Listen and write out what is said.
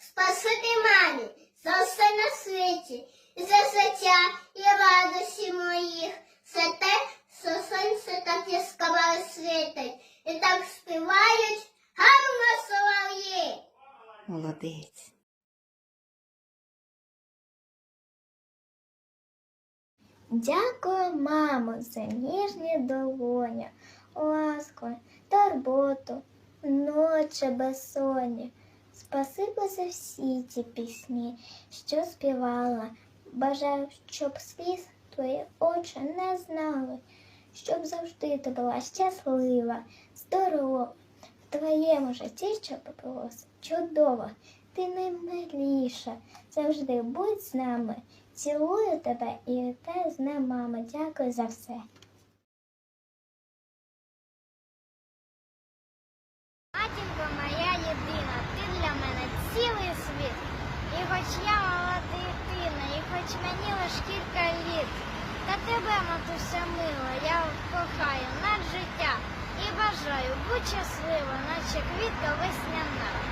спасибі мамі за все на світі, і за життя і радості моїх, за те, що сонце так яскраво світить, і так співають гарно солов'ї. Молодець. Дякую, мамо, за ніжні долоні, ласку, турботу, ночі безсонні. Спасибо за всі ті пісні, що співала. Бажаю, щоб сліз твої очі не знали, щоб завжди ти була щаслива, здорова. В твоєму житті, щоб було чудово, ти наймиліша. Завжди будь з нами. Цілую тебе і вітаю з ним, мама. Дякую за все. Хоч мені лиш кілька літ, та тебе, матуся мила, я кохаю над життя і бажаю будь щаслива, наче квітка весняна.